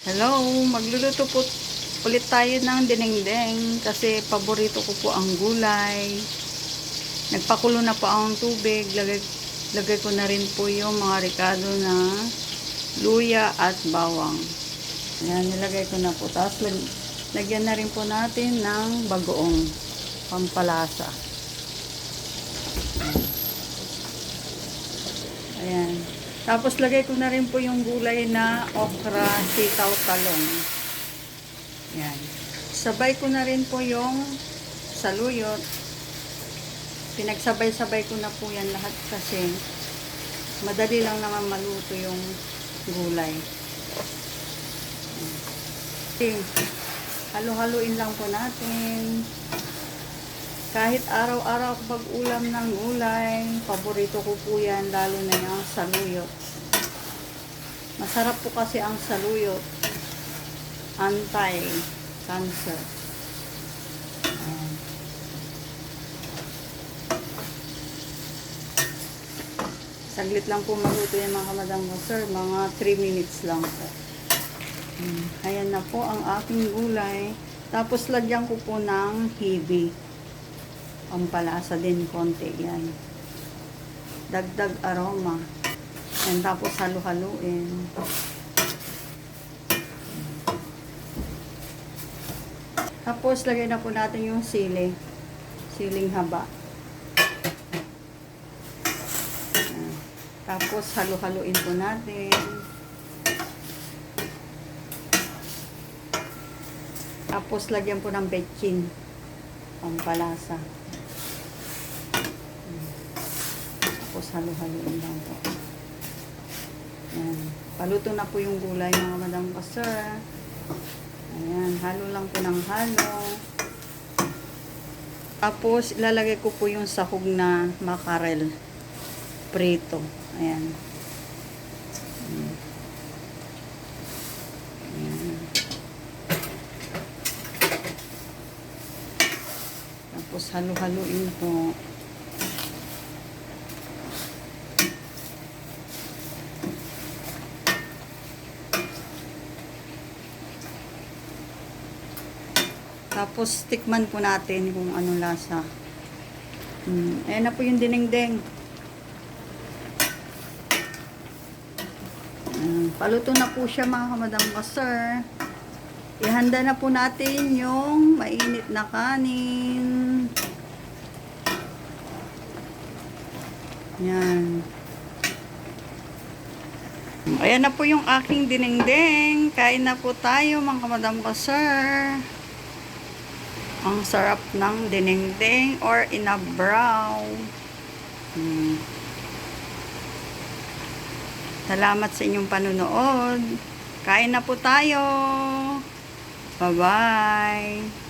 Hello, magluluto po ulit tayo ng dinengdeng kasi paborito ko po ang gulay. Nagpakulo na po ang tubig. Lagay, lagay ko na rin po yung mga ricado na luya at bawang. Yan, nilagay ko na po. Tapos lag, lagyan na rin po natin ng bagoong pampalasa. Ayan. Tapos lagay ko na rin po yung gulay na okra, sitaw, talong. Ayan. Sabay ko na rin po yung saluyot. Pinagsabay-sabay ko na po yan lahat kasi madali lang naman maluto yung gulay. Halo-haluin lang po natin. Kahit araw-araw ako mag-ulam ng gulay, paborito ko po yan, lalo na yung saluyot. Masarap po kasi ang saluyot. Anti-cancer. Saglit lang po maluto yan mga kamadam ko, sir. Mga 3 minutes lang po. Hmm. Ayan na po ang aking gulay. Tapos lagyan ko po ng hibi. Ang palasa din konti yan. Dagdag aroma. And tapos halu-haluin. Tapos lagay na po natin yung sili. Siling haba. Tapos halu-haluin po natin. Tapos lagyan po ng betchin. Pampalasa. Tapos halo-haloin lang po. Ayan. Paluto na po yung gulay mga madam pastor. Ayan. Halo lang po ng halo. Tapos ilalagay ko po yung sahog na makarel. Prito. Ayan. Ayan. Tapos halo-haluin po. Tapos tikman po natin kung ano lasa. Hmm. Ayan na po yung dinengdeng. Hmm. Paluto na po siya mga kamadam ka, sir. Ihanda na po natin yung mainit na kanin. Yan. Ayan na po yung aking dinengdeng. Kain na po tayo mga kamadam ka, sir. Ang sarap ng dinengdeng or inabraw. Hmm. Salamat sa inyong panunood. Kain na po tayo. Bye-bye.